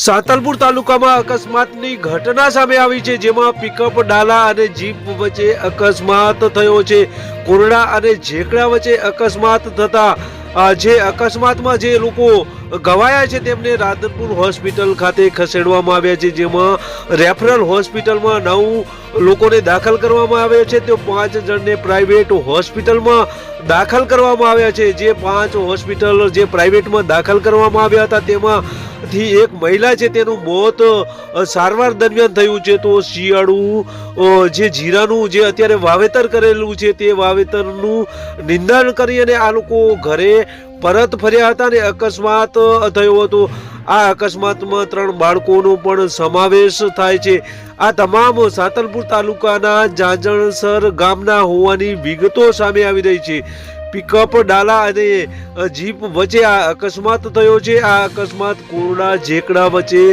સાતલપુર તાલુકામાં અકસ્માતની ઘટના સામે આવી છે, જેમાં પિકઅપ ડાલા અને જીપ વચ્ચે અકસ્માત થયો છે. કોરડા અને ઝેકડા વચ્ચે અકસ્માત થતા જે અકસ્માતમાં જે લોકો ગવાયા છે, તેમને રાધનપુર હોસ્પિટલ ખાતે ખસેડવામાં આવ્યા છે, જેમાં રેફરલ હોસ્પિટલમાં નવ લોકોને દાખલ કરવામાં આવ્યા છે. તો પાંચ જણને પ્રાઇવેટ હોસ્પિટલમાં દાખલ કરવામાં આવ્યા છે. જે પાંચ હોસ્પિટલ જે પ્રાઇવેટમાં દાખલ કરવામાં આવ્યા હતા, તેમાં થી એક મહિલા છે, તેનું મોત સારવાર દરમિયાન થયું છે. તો શિયાળુ જે જીરાનું જે અત્યારે વાવેતર કરેલું છે, તે વાવેતરનું નિંદન કરી અને આ લોકો ઘરે પરત ફર્યા હતા અને અકસ્માત થયો હતો. આ અકસ્માતમાં ત્રણ બાળકોનો પણ સમાવેશ થાય છે. આ તમામ સાતલપુર તાલુકાના જાજણસર ગામના હોવાની વિગતો સામે આવી રહી છે. પિકઅપ ડાલા અને જીપ વચ્ચે આ અકસ્માત થયો છે. આ અકસ્માત કોરડા ઝેકડા વચ્ચે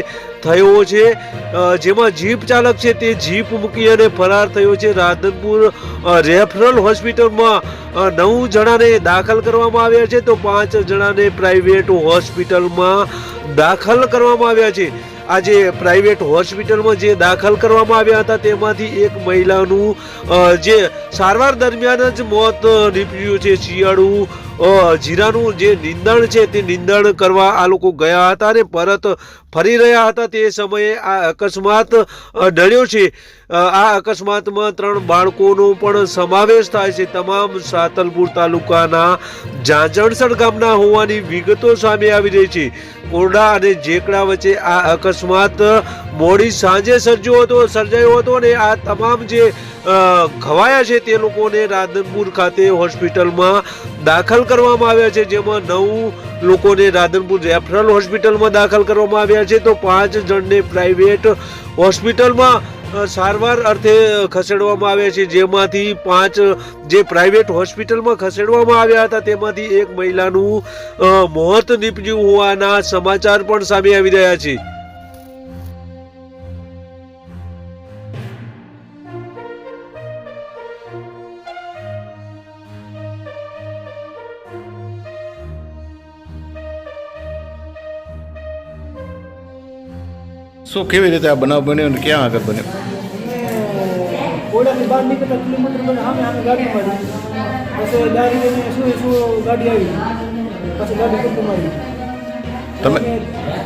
થયો છે. જેમાં જીપ ચાલક છે તે જીપ મૂકી અને ફરાર થયો છે. રાધનપુર રેફરલ હોસ્પિટલમાં નવ જણાને દાખલ કરવામાં આવ્યા છે. તો પાંચ જણાને પ્રાઇવેટ હોસ્પિટલમાં દાખલ કરવામાં આવ્યા છે. આજે પ્રાઇવેટ હોસ્પિટલમાં જે દાખલ કરવામાં આવ્યા હતા, તેમાંથી એક મહિલાનું જે સારવાર દરમિયાન જ મોત નીપજ્યું છે. શિયાળુ જીરાનું જે નિંદણ છે, તે નિંદણ કરવા આ લોકો ગયા હતા અને પરત ફરી રહ્યા હતા તે સમયે આ અકસ્માત નડ્યો છે. આ અકસ્માતમાં ત્રણ બાળકોનો પણ સમાવેશ થાય છે. તમામ સાતલપુર તાલુકાના જાજણસર ગામના હોવાની વિગતો સામે આવી રહી છે. કોરડા અને જેકડા વચ્ચે આ અકસ્માત મોડી સાંજે સર્જ્યો હતો, સર્જાયો હતો અને આ તમામ જે ખવાયા છે તે લોકોને રાધનપુર ખાતે હોસ્પિટલમાં દાખલ કરવામાં આવ્યા છે, જેમાં નવ લોકોને રાધનપુર રેફરલ હોસ્પિટલમાં દાખલ કરવામાં આવ્યા છે. તો પાંચ જણને પ્રાઇવેટ હોસ્પિટલમાં સારવાર અર્થે ખસેડવામાં આવ્યા છે. જેમાંથી પાંચ જે પ્રાઇવેટ હોસ્પિટલમાં ખસેડવામાં આવ્યા હતા, તેમાંથી એક મહિલાનું મોત નીપજ્યું હોવાના સમાચાર પણ સામે આવી રહ્યા છે. શું કેવી રીતે આ બનાવ બન્યો અને ક્યાં આગળ બન્યો? ઓડાથી બહાર નીકળતા કિલોમીટર બને સામે સામે ગાડી મારી પછી દારી લઈને શું શું ગાડી આવી. પછી ગાડી કુટું મારી. તમે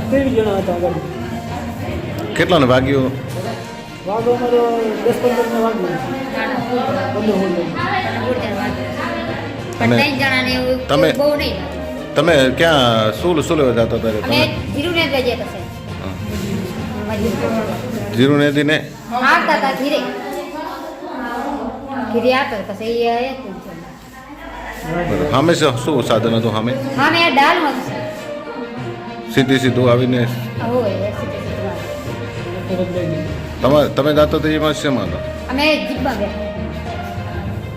ત્રેવીસ જણા હતા ગાડી. કેટલાને વાગ્યો? વાગો અમારો દસ પંદર વાગ્યો. પંદર તમે- તમે ક્યાં શું શું લેવા જતા હતા તમે? ને જઈએ તો ને દીને આવતા હતા ધીરે. ધીરે આવતા પછી એ હતા. બરાબર. સામે શું સાધન હતું સામે હા આ ડાલ છે. સીધી સીધું આવીને. તમારે તમે જાતો તો એમાં શેમાં હતા અમે જીપમાં ગયા